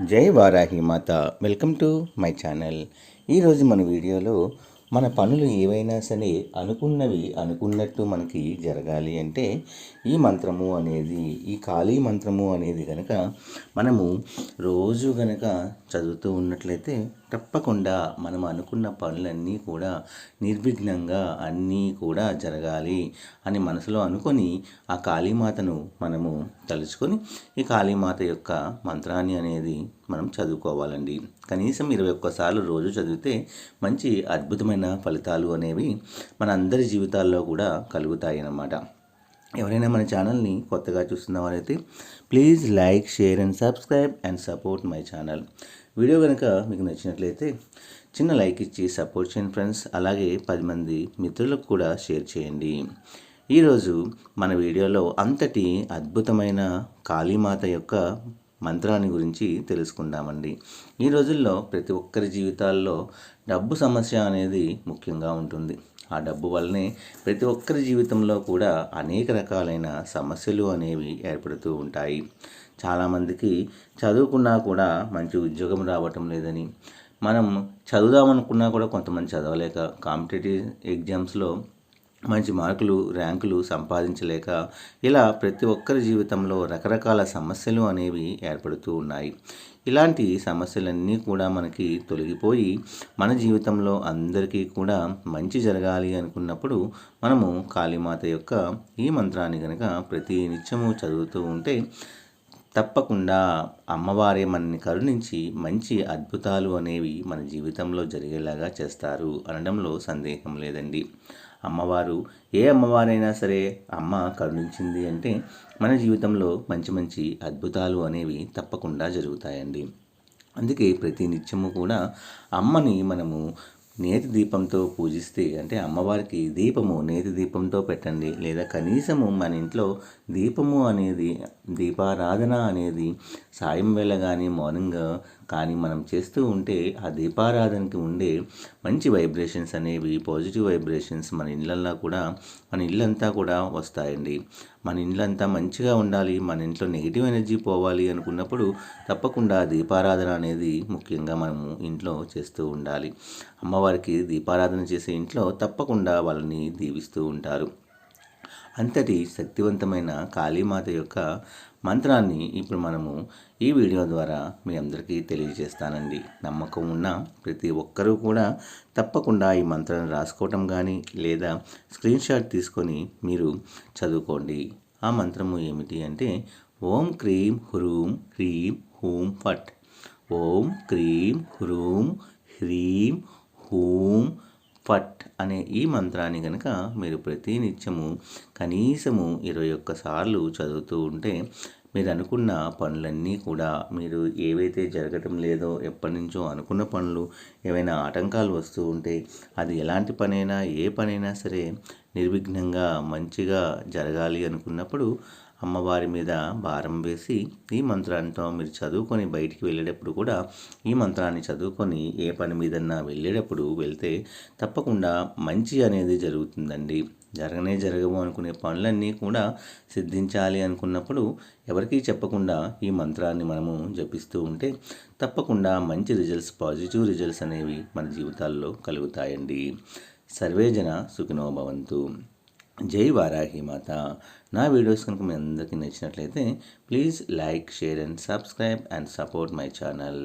జై వారాహి మాత. Welcome to my channel. ఈరోజు మన వీడియోలో మన పనులు ఏవైనా సరే అనుకున్నవి అనుకున్నట్టు మనకి జరగాలి అంటే ఈ మంత్రము అనేది ఈ ఖాళీ మంత్రము అనేది కనుక మనము రోజు కనుక చదువుతూ ఉన్నట్లయితే తప్పకుండా మనం అనుకున్న పనులన్నీ కూడా నిర్విఘ్నంగా అన్నీ కూడా జరగాలి అని మనసులో అనుకొని ఆ కాళీమాతను మనము తలుచుకొని ఈ కాళీమాత యొక్క మంత్రాన్ని అనేది మనం చదువుకోవాలండి. కనీసం ఇరవై ఒక్కసార్లు రోజు చదివితే మంచి అద్భుతమైన ఫలితాలు అనేవి మన అందరి జీవితాల్లో కూడా కలుగుతాయి అన్నమాట ఎవరైనా మన ఛానల్ని కొత్తగా చూస్తున్న వారైతే please like share and subscribe and support my channel. Video కనుక మీకు నచ్చినట్లయితే చిన్న లైక్ ఇచ్చి సపోర్ట్ చేయండి ఫ్రెండ్స్. అలాగే పది మంది మిత్రులకు కూడా షేర్ చేయండి. ఈరోజు మన వీడియోలో అంతటి అద్భుతమైన కాళీమాత యొక్క మంత్రాన్ని గురించి తెలుసుకుందామండి. ఈ రోజుల్లో ప్రతి ఒక్కరి జీవితాల్లో డబ్బు సమస్య అనేది ముఖ్యంగా ఉంటుంది. ఆ డబ్బు వల్లనే ప్రతి ఒక్కరి జీవితంలో కూడా అనేక రకాలైన సమస్యలు అనేవి ఏర్పడుతూ ఉంటాయి. చాలామందికి చదువుకున్నా కూడా మంచి ఉద్యోగం రావటం లేదని మనం చదువుదామనుకున్నా కూడా కొంతమంది చదవలేక కాంపిటేటివ్ ఎగ్జామ్స్లో మంచి మార్కులు ర్యాంకులు సంపాదించలేక ఇలా ప్రతి ఒక్కరి జీవితంలో రకరకాల సమస్యలు అనేవి ఏర్పడుతూ ఉన్నాయి. ఇలాంటి సమస్యలన్నీ కూడా మనకి తొలగిపోయి మన జీవితంలో అందరికీ కూడా మంచి జరగాలి అనుకున్నప్పుడు మనము కాళీమాత యొక్క ఈ మంత్రాన్ని కనుక ప్రతి నిత్యము చదువుతూ ఉంటే తప్పకుండా అమ్మవారే మనని కరుణించి మంచి అద్భుతాలు అనేవి మన జీవితంలో జరిగేలాగా చేస్తారు అనడంలో సందేహం లేదండి. అమ్మవారు. ఏ అమ్మవారైనా సరే అమ్మ కరుణించింది అంటే మన జీవితంలో మంచి మంచి అద్భుతాలు అనేవి తప్పకుండా జరుగుతాయండి. అందుకే ప్రతి నిత్యము కూడా అమ్మని మనము నేతి దీపంతో పూజిస్తే అంటే అమ్మవారికి దీపము నేతి దీపంతో పెట్టండి. లేదా కనీసము మన ఇంట్లో దీపము అనేది దీపారాధన అనేది సాయం వేళ కానీ మార్నింగ్ కానీ మనం చేస్తూ ఉంటే ఆ దీపారాధనకి ఉండే మంచి వైబ్రేషన్స్ అనేవి పాజిటివ్ వైబ్రేషన్స్ మన ఇళ్ళల్లో కూడా మన ఇల్లంతా కూడా వస్తాయండి. మన ఇంట్లంతా మంచిగా ఉండాలి మన ఇంట్లో నెగిటివ్ ఎనర్జీ పోవాలి అనుకున్నప్పుడు తప్పకుండా దీపారాధన అనేది ముఖ్యంగా మనము ఇంట్లో చేస్తూ ఉండాలి. అమ్మవారికి దీపారాధన చేసే ఇంట్లో తప్పకుండా వాళ్ళని దీవిస్తూ ఉంటారు. అంతటి శక్తివంతమైన కాళీమాత యొక్క మంత్రాన్ని ఇప్పుడు మనము ఈ వీడియో ద్వారా మీ అందరికీ తెలియజేస్తానండి. నమ్మకం ఉన్న ప్రతి ఒక్కరూ కూడా తప్పకుండా ఈ మంత్రాన్ని రాసుకోవటం కానీ లేదా స్క్రీన్ షాట్ తీసుకొని మీరు చదువుకోండి. ఆ మంత్రము ఏమిటి అంటే ఓం క్రీం హ్రూం హ్రీం హూం ఫట్. ఓం క్రీం హ్రూం హ్రీం హూం ఫట్ అనే ఈ మంత్రాన్ని కనుక మీరు ప్రతి నిత్యము కనీసము ఇరవై ఒక్కసార్లు చదువుతూ ఉంటే మీరు అనుకున్న పనులన్నీ కూడా మీరు ఏవైతే జరగటం లేదో ఎప్పటి నుంచో అనుకున్న పనులు ఏవైనా ఆటంకాలు వస్తూ ఉంటే అది ఎలాంటి పనైనా ఏ పనైనా సరే నిర్విఘ్నంగా మంచిగా జరగాలి అనుకున్నప్పుడు అమ్మవారి మీద భారం వేసి ఈ మంత్రాంతో మీరు చదువుకొని బయటికి వెళ్ళేటప్పుడు కూడా ఈ మంత్రాన్ని చదువుకొని ఏ పని మీదన్నా వెళ్ళేటప్పుడు వెళ్తే తప్పకుండా మంచి అనేది జరుగుతుందండి. జరగనే జరగవు అనుకునే పనులన్నీ కూడా సిద్ధించాలి అనుకున్నప్పుడు ఎవరికీ చెప్పకుండా ఈ మంత్రాన్ని మనము జపిస్తూ ఉంటే తప్పకుండా మంచి రిజల్ట్స్ పాజిటివ్ రిజల్ట్స్ అనేవి మన జీవితాల్లో కలుగుతాయండి. సర్వేజన సుఖినోభవంతు జై వారాహి మాత. నా వీడియోస్ కనుక మీ అందరికీ నచ్చినట్లయితే please like share and subscribe and support my channel.